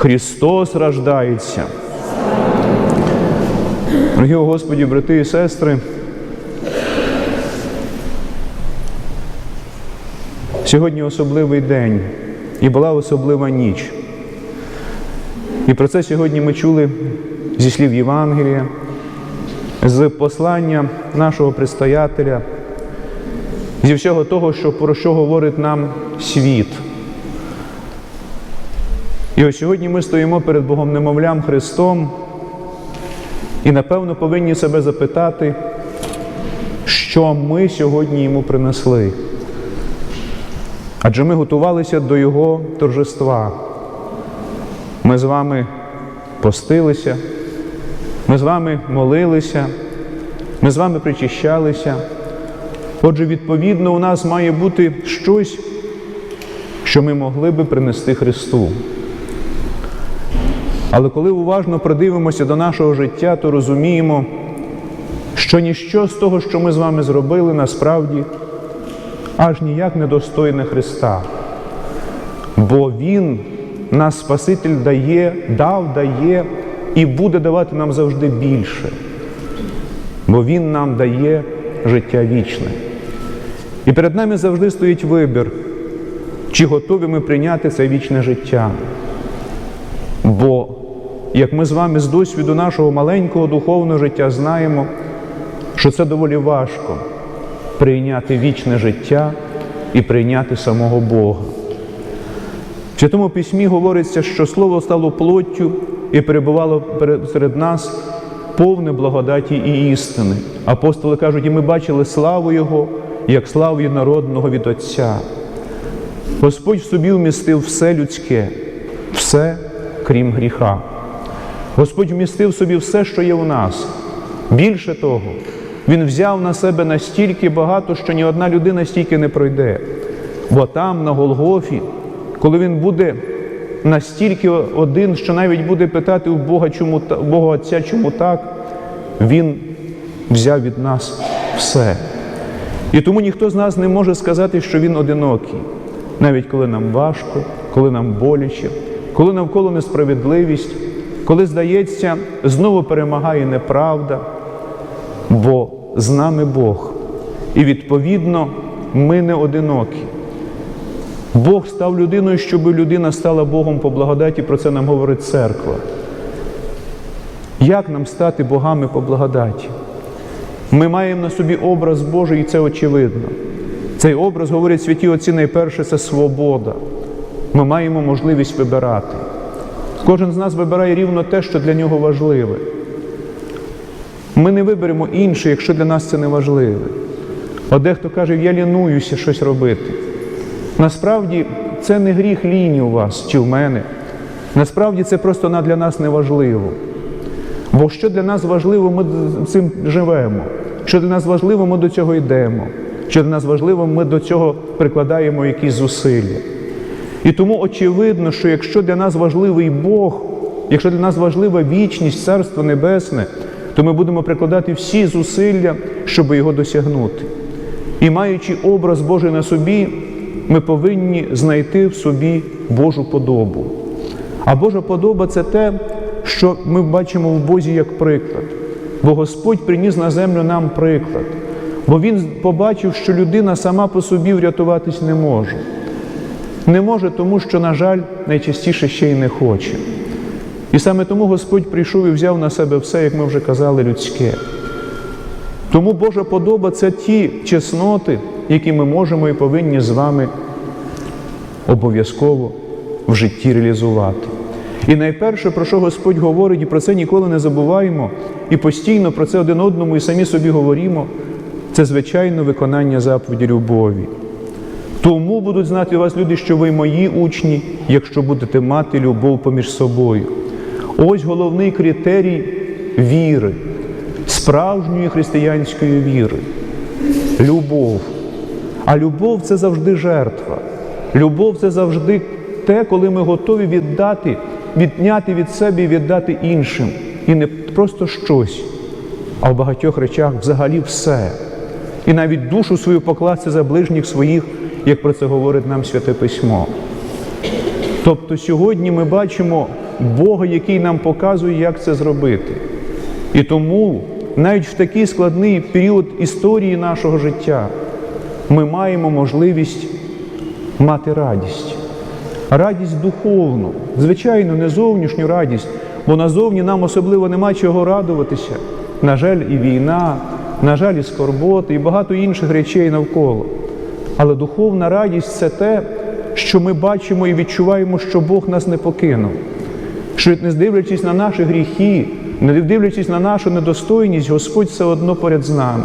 Христос рождається. Дорогі Господі, брати і сестри, сьогодні особливий день і була особлива ніч. І про це сьогодні ми чули зі слів Євангелія, з послання нашого предстоятеля, зі всього того, що, про що говорить нам світ. І ось сьогодні ми стоїмо перед Богом немовлям Христом і, напевно, повинні себе запитати, що ми сьогодні йому принесли. Адже ми готувалися до Його торжества. Ми з вами постилися, ми з вами молилися, ми з вами причащалися. Отже, відповідно, у нас має бути щось, що ми могли би принести Христу. Але коли уважно придивимося до нашого життя, то розуміємо, що ніщо з того, що ми з вами зробили, насправді аж ніяк не достойне Христа. Бо Він, нас Спаситель, дає, дав, дає і буде давати нам завжди більше. Бо Він нам дає життя вічне. І перед нами завжди стоїть вибір, чи готові ми прийняти це вічне життя. Бо, як ми з вами з досвіду нашого маленького духовного життя знаємо, що це доволі важко прийняти вічне життя і прийняти самого Бога. В Святому Письмі говориться, що Слово стало плоттю і перебувало серед нас повне благодаті і істини. Апостоли кажуть, і ми бачили славу Його, як славу народного від Отця. Господь в собі вмістив все людське, все крім гріха. Господь вмістив собі все, що є у нас. Більше того, Він взяв на себе настільки багато, що ні одна людина стільки не пройде. Бо там, на Голгофі, коли він буде настільки один, що навіть буде питати у Бога, чому у Бога Отця, чому так, Він взяв від нас все. І тому ніхто з нас не може сказати, що він одинокий, навіть коли нам важко, коли нам боляче, коли навколо несправедливість, коли, здається, знову перемагає неправда, бо з нами Бог. І відповідно ми не одинокі. Бог став людиною, щоб людина стала Богом по благодаті, про це нам говорить церква. Як нам стати богами по благодаті? Ми маємо на собі образ Божий, і це очевидно. Цей образ, говорять святі отці, найперше це свобода. Ми маємо можливість вибирати. Кожен з нас вибирає рівно те, що для нього важливе. Ми не виберемо інше, якщо для нас це не важливе. А дехто каже, я лінуюся щось робити. Насправді це не гріх ліні у вас чи в мене. Насправді це просто для нас не важливо. Бо що для нас важливо, ми цим живемо. Що для нас важливо, ми до цього йдемо. Що для нас важливо, ми до цього прикладаємо якісь зусилля. І тому очевидно, що якщо для нас важливий Бог, якщо для нас важлива вічність, Царство Небесне, то ми будемо прикладати всі зусилля, щоб його досягнути. І маючи образ Божий на собі, ми повинні знайти в собі Божу подобу. А Божа подоба це те, що ми бачимо в Бозі як приклад. Бо Господь приніс на землю нам приклад. Бо Він побачив, що людина сама по собі врятуватись не може. Не може, тому що, на жаль, найчастіше ще й не хоче. І саме тому Господь прийшов і взяв на себе все, як ми вже казали, людське. Тому Божа подоба це ті чесноти, які ми можемо і повинні з вами обов'язково в житті реалізувати. І найперше, про що Господь говорить, і про це ніколи не забуваємо, і постійно про це один одному і самі собі говоримо, це звичайно виконання заповіді любові. Тому будуть знати вас люди, що ви мої учні, якщо будете мати любов поміж собою. Ось головний критерій віри, справжньої християнської віри любов. А любов це завжди жертва. Любов це завжди те, коли ми готові віддати, відняти від себе і віддати іншим. І не просто щось, а в багатьох речах взагалі все. І навіть душу свою покласти за ближніх своїх, як про це говорить нам Святе Письмо. Тобто сьогодні ми бачимо Бога, який нам показує, як це зробити. І тому навіть в такий складний період історії нашого життя ми маємо можливість мати радість. Радість духовну, звичайно, не зовнішню радість, бо назовні нам особливо нема чого радуватися. На жаль, і війна, на жаль, і скорботи, і багато інших речей навколо. Але духовна радість це те, що ми бачимо і відчуваємо, що Бог нас не покинув. Що не дивлячись на наші гріхи, не дивлячись на нашу недостойність, Господь все одно поряд з нами.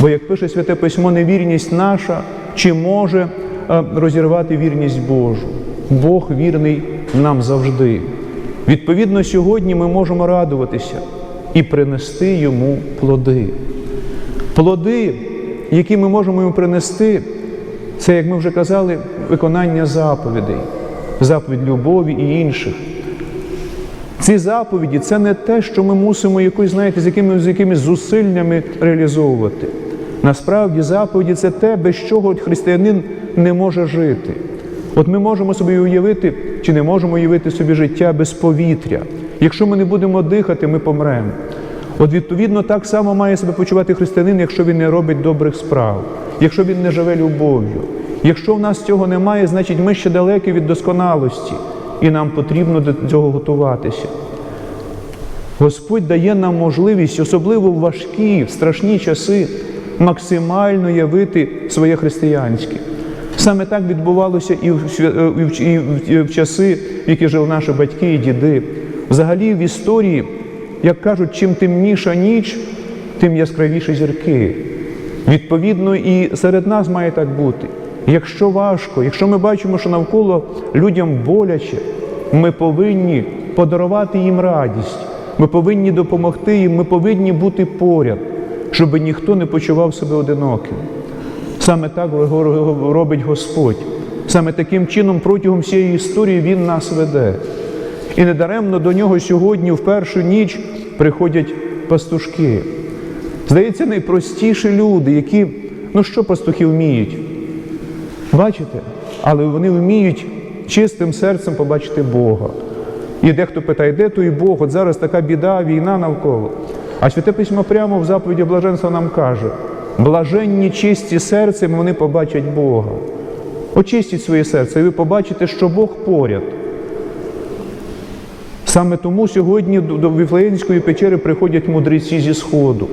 Бо, як пише Святе Письмо, невірність наша чи може е, розірвати вірність Божу. Бог вірний нам завжди. Відповідно, сьогодні ми можемо радуватися і принести йому плоди. Плоди, які ми можемо йому принести, це, як ми вже казали, виконання заповідей, заповідь любові і інших. Ці заповіді це не те, що ми мусимо якось, знаєте, з якимись, з якимись зусиллями реалізовувати. Насправді, заповіді це те, без чого християнин не може жити. От ми можемо собі уявити, чи не можемо уявити собі життя без повітря. Якщо ми не будемо дихати, ми помремо. От відповідно так само має себе почувати християнин, якщо він не робить добрих справ, якщо він не живе любов'ю. Якщо в нас цього немає, значить ми ще далекі від досконалості, і нам потрібно до цього готуватися. Господь дає нам можливість, особливо в важкі, в страшні часи, максимально явити своє християнське. Саме так відбувалося і в, в, і в- і в часи, в які жили наші батьки і діди. Взагалі в історії, як кажуть, чим темніша ніч, тим яскравіші зірки. Відповідно, і серед нас має так бути. Якщо важко, якщо ми бачимо, що навколо людям боляче, ми повинні подарувати їм радість, ми повинні допомогти їм, ми повинні бути поряд, щоб ніхто не почував себе одиноким. Саме так робить Господь. Саме таким чином протягом всієї історії Він нас веде. І недаремно до нього сьогодні, в першу ніч, приходять пастушки. Здається, найпростіші люди, які, ну що пастухи вміють? Бачите? Але вони вміють чистим серцем побачити Бога. І дехто питає, де той Бог? От зараз така біда, війна навколо. А Святе Письмо прямо в заповіді блаженства нам каже: блаженні чисті серцем, вони побачать Бога. Очистіть своє серце, і ви побачите, що Бог поряд. Саме тому сьогодні до Віфлеємської печери приходять мудреці зі Сходу.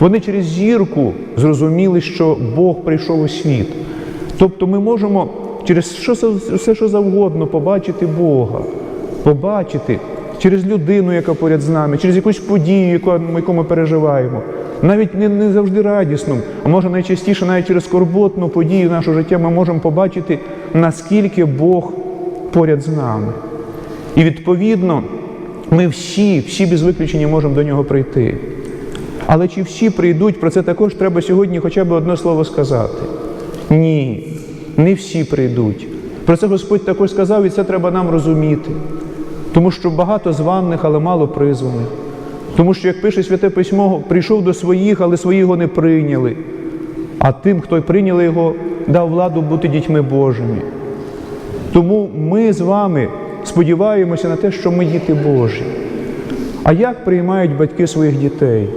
Вони через зірку зрозуміли, що Бог прийшов у світ. Тобто ми можемо через все, що завгодно побачити Бога, побачити через людину, яка поряд з нами, через якусь подію, яку ми переживаємо. Навіть не, не завжди радісну, а може найчастіше навіть через скорботну подію нашого життя ми можемо побачити, наскільки Бог поряд з нами. І відповідно ми всі, всі без виключення можемо до нього прийти. Але чи всі прийдуть, про це також треба сьогодні хоча б одне слово сказати. Ні, не всі прийдуть. Про це Господь також сказав, і це треба нам розуміти. Тому що багато званих, але мало призваних. Тому що, як пише Святе Письмо, прийшов до своїх, але свої не прийняли. А тим, хто прийняли його, дав владу бути дітьми Божими. Тому ми з вами сподіваємося на те, що ми діти Божі. А як приймають батьки своїх дітей?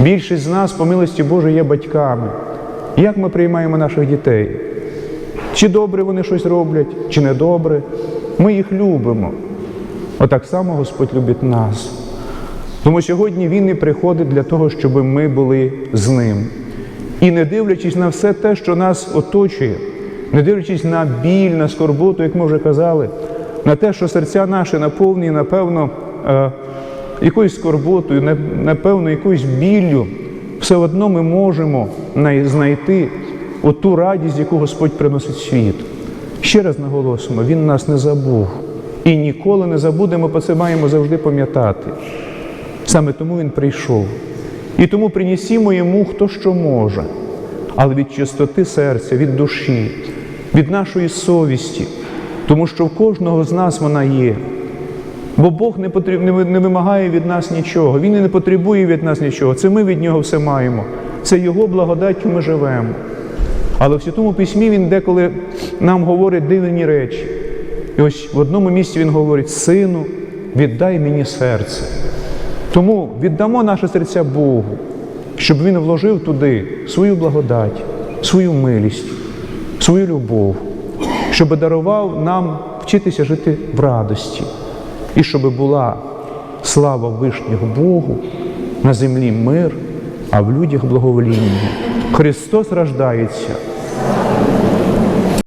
Більшість з нас, по милості Божої, є батьками. Як ми приймаємо наших дітей? Чи добре вони щось роблять, чи не добре? Ми їх любимо. Отак само Господь любить нас. Тому сьогодні Він і приходить для того, щоб ми були з ним. І не дивлячись на все те, що нас оточує, не дивлячись на біль, на скорботу, як ми вже казали, на те, що серця наші наповнені, напевно, е, якоюсь скорботою, напевно, якоюсь біллю, все одно ми можемо знайти оту радість, яку Господь приносить світ. Ще раз наголосимо, Він нас не забув. І ніколи не забудемо, бо це маємо завжди пам'ятати. Саме тому Він прийшов. І тому принесімо йому хто що може, але від чистоти серця, від душі, від нашої совісті, тому що в кожного з нас вона є. Бо Бог не, потріб, не вимагає від нас нічого, Він і не потребує від нас нічого. Це ми від нього все маємо. Це Його благодаттю ми живемо. Але в Святому Письмі Він деколи нам говорить дивні речі. І ось в одному місці він говорить: Сину, віддай мені серце. Тому віддамо наше серця Богу, щоб Він вложив туди свою благодать, свою милість, свою любов, щоб дарував нам вчитися жити в радості, і щоб була слава Вишнього Богу, на землі мир, а в людях благовоління. Христос рождається.